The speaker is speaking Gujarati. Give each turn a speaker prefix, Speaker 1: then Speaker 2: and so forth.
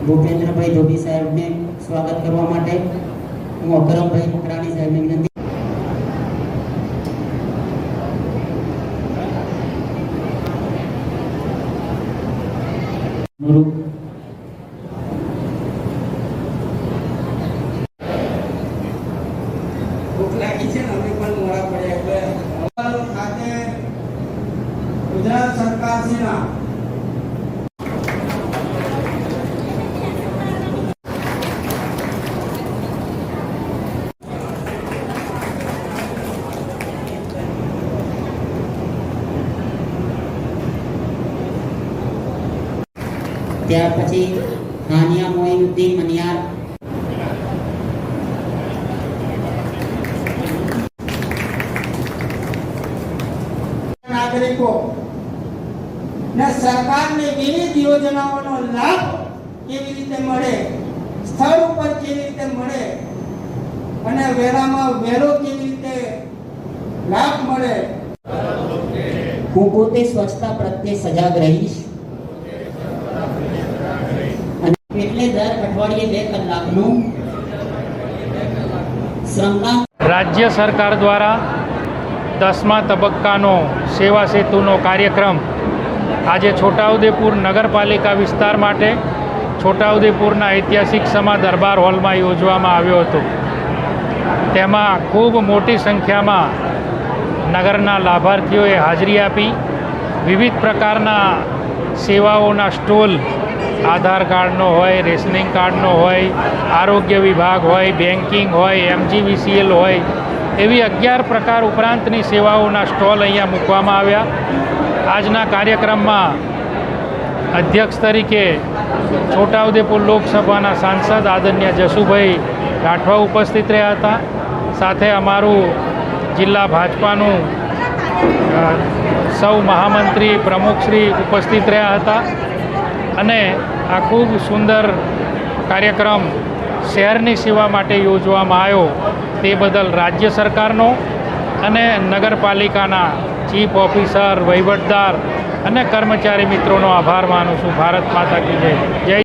Speaker 1: ભૂપેન્દ્રભાઈ ધોબી સાહેબને સ્વાગત કરવા માટે હું અકરમભાઈ મકરાણી સાહેબને વિનંતી ગુજરાત
Speaker 2: સરકાર લાગી
Speaker 1: ત્યાર પછી હાનિયા મોઇનુદ્દીન મનિયાર.
Speaker 2: નાગરિકો ને સરકારને વિવિધ યોજનાઓનો લાભ કેવી રીતે મળે સ્થળ ઉપર કેવી રીતે મળે અને વેરામાં વેરો કેવી રીતે લાભ મળે?
Speaker 1: હું પોતે સ્વચ્છતા પ્રત્યે સજાગ રહીશ.
Speaker 3: રાજ્ય સરકાર દ્વારા દસમા તબક્કાનો સેવા સેતુનો કાર્યક્રમ આજે છોટાઉદેપુર નગરપાલિકા વિસ્તાર માટે છોટાઉદેપુરના ઐતિહાસિક સમા દરબાર હોલમાં યોજવામાં આવ્યો હતો. તેમાં ખૂબ મોટી સંખ્યામાં નગરના લાભાર્થીઓએ હાજરી આપી. વિવિધ પ્રકારના સેવાઓના સ્ટોલ આધાર કાર્ડનો હોય, રેશનિંગ કાર્ડનો હોય, આરોગ્ય વિભાગ હોય બેન્કિંગ હોય, એમજીવીસીએલ હોય, એવી અગિયાર પ્રકાર ઉપરાંતની સેવાઓના સ્ટોલ અહીંયા મૂકવામાં આવ્યા. આજના કાર્યક્રમમાં અધ્યક્ષ તરીકે છોટાઉદેપુર લોકસભાના સાંસદ આદરણીય જસુભાઈ રાઠવા ઉપસ્થિત રહ્યા હતા. સાથે અમારું જિલ્લા ભાજપાનું સૌ મહામંત્રી પ્રમુખશ્રી ઉપસ્થિત રહ્યા હતા. અને આ ખૂબ સુંદર કાર્યક્રમ શહેરની સેવા માટે યોજવામાં આવ્યો તે બદલ રાજ્ય સરકારનો અને નગરપાલિકાના ચીફ ઓફિસર, વહીવટદાર અને કર્મચારી મિત્રોનો આભાર માનું છું. ભારત માતા કી જય. જય